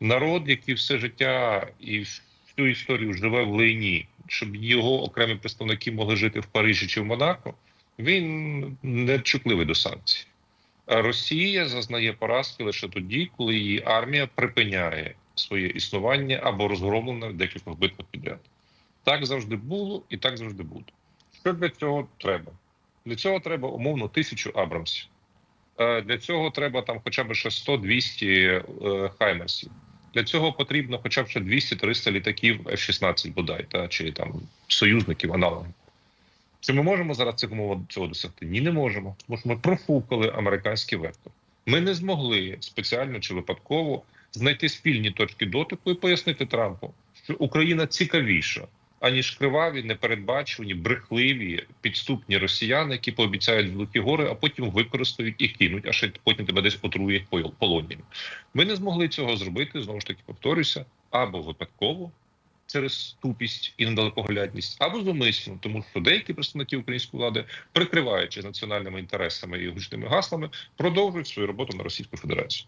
народ, який все життя і всю історію живе в лайні, щоб його окремі представники могли жити в Парижі чи в Монако, він не чутливий до санкцій. Росія зазнає поразки лише тоді, коли її армія припиняє своє існування або розгромлена в декількох битвах підряд. Так завжди було і так завжди буде. Що для цього треба? Для цього треба умовно тисячу Абрамсів. Е, Для цього треба там хоча б ще 100-200 е, хаймерсів. Для цього потрібно хоча б ще 200-300 літаків F-16 бодай, та чи там союзників аналогів. Чи ми можемо зараз цих умов цього досягти? Ні, не можемо. Тому що ми профукали американський вектор. Ми не змогли спеціально чи випадково знайти спільні точки дотику і пояснити Трампу, що Україна цікавіша, аніж криваві, непередбачувані, брехливі, підступні росіяни, які пообіцяють золоті гори, а потім використають і кинуть, а ще потім тебе десь отрує полонієм. Ми не змогли цього зробити, знову ж таки повторюся, або випадково. Через тупість і недалекоглядність, або зумисно, тому що деякі представники української влади, прикриваючись національними інтересами і гучними гаслами, продовжують свою роботу на Російську Федерацію.